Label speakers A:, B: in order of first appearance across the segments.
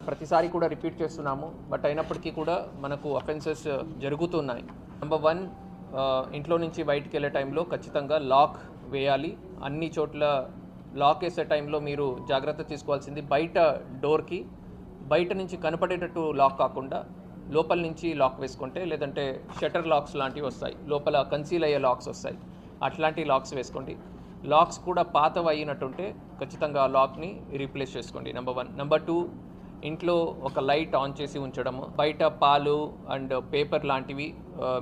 A: ప్రతిసారి కూడా రిపీట్ చేస్తున్నాము బట్ అయినప్పటికీ కూడా మనకు అఫెన్సెస్ జరుగుతున్నాయి. నెంబర్ వన్ ఇంట్లో నుంచి బయటికి వెళ్ళే టైంలో ఖచ్చితంగా లాక్ వేయాలి. అన్ని చోట్ల లాక్ వేసే టైంలో మీరు జాగ్రత్త తీసుకోవాల్సింది బయట డోర్కి బయట నుంచి కనపడేటట్టు లాక్ కాకుండా లోపల నుంచి లాక్ వేసుకుంటే లేదంటే షటర్ లాక్స్ లాంటివి వస్తాయి. లోపల కన్సీల్ అయ్యే లాక్స్ వస్తాయి. అట్లాంటి లాక్స్ వేసుకోండి. లాక్స్ కూడా పాతవి అయినట్టుంటే ఖచ్చితంగా ఆ లాక్ని రీప్లేస్ చేసుకోండి. Number one. నెంబర్ టూ ఇంట్లో ఒక లైట్ ఆన్ చేసి ఉంచడము. బయట పాలు అండ్ పేపర్ లాంటివి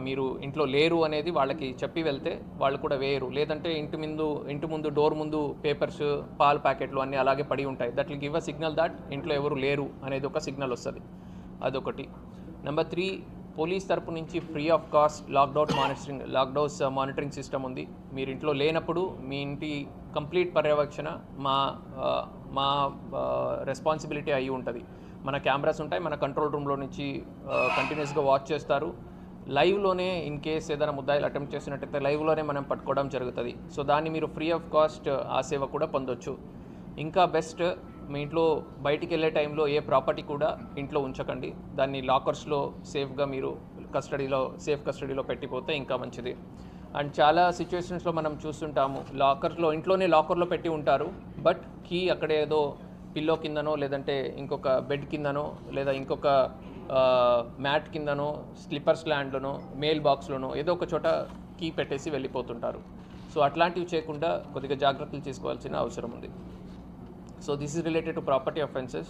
A: మీరు ఇంట్లో లేరు అనేది వాళ్ళకి చెప్పి వెళ్తే వాళ్ళు కూడా వేయరు. లేదంటే ఇంటి ముందు ఇంటి ముందు డోర్ ముందు పేపర్స్ పాల ప్యాకెట్లు అన్నీ అలాగే పడి ఉంటాయి. That will give a signal that ఇంట్లో ఎవరు లేరు అనేది ఒక సిగ్నల్ వస్తుంది. అదొకటి. నెంబర్ త్రీ పోలీస్ తరపు నుంచి free of cost lockdown monitoring lockdowns uh, monitoring system ఉంది. మీరు ఇంట్లో లేనప్పుడు మీ ఇంటి కంప్లీట్ పర్యవేక్షణ మా uh, మా uh, రెస్పాన్సిబిలిటీ అయి ఉంటుంది. మన కెమెరాస్ ఉంటాయి మన కంట్రోల్ రూమ్లో నుంచి కంటిన్యూస్గా వాచ్ చేస్తారు. లైవ్లోనే ఇన్ కేస్ ఏదైనా ముద్దాయిలు అటెంప్ట్ చేసినట్టయితే లైవ్లోనే మనం పట్టుకోవడం జరుగుతుంది. సో దాన్ని మీరు ఫ్రీ ఆఫ్ కాస్ట్ ఆ సేవ కూడా పొందొచ్చు. ఇంకా బెస్ట్ మీ ఇంట్లో బయటికి వెళ్ళే టైంలో ఏ ప్రాపర్టీ కూడా ఇంట్లో ఉంచకండి. దాన్ని లాకర్స్లో సేఫ్గా మీరు కస్టడీలో సేఫ్ కస్టడీలో పెట్టిపోతే ఇంకా మంచిది. అండ్ చాలా సిచ్యువేషన్స్లో మనం చూస్తుంటాము లాకర్లో ఇంట్లోనే లాకర్లో పెట్టి ఉంటారు. బట్ కీ అక్కడ ఏదో పిల్లో కిందనో లేదంటే ఇంకొక బెడ్ కిందనో లేదా ఇంకొక మ్యాట్ కిందనో స్లిప్పర్స్ ల్యాండ్లోనో మెయిల్ బాక్స్లోనో ఏదో ఒక చోట కీ పెట్టేసి వెళ్ళిపోతుంటారు. సో అట్లాంటివి చేయకుండా కొద్దిగా జాగ్రత్తలు తీసుకోవాల్సిన అవసరం ఉంది. So, this is related to property offences.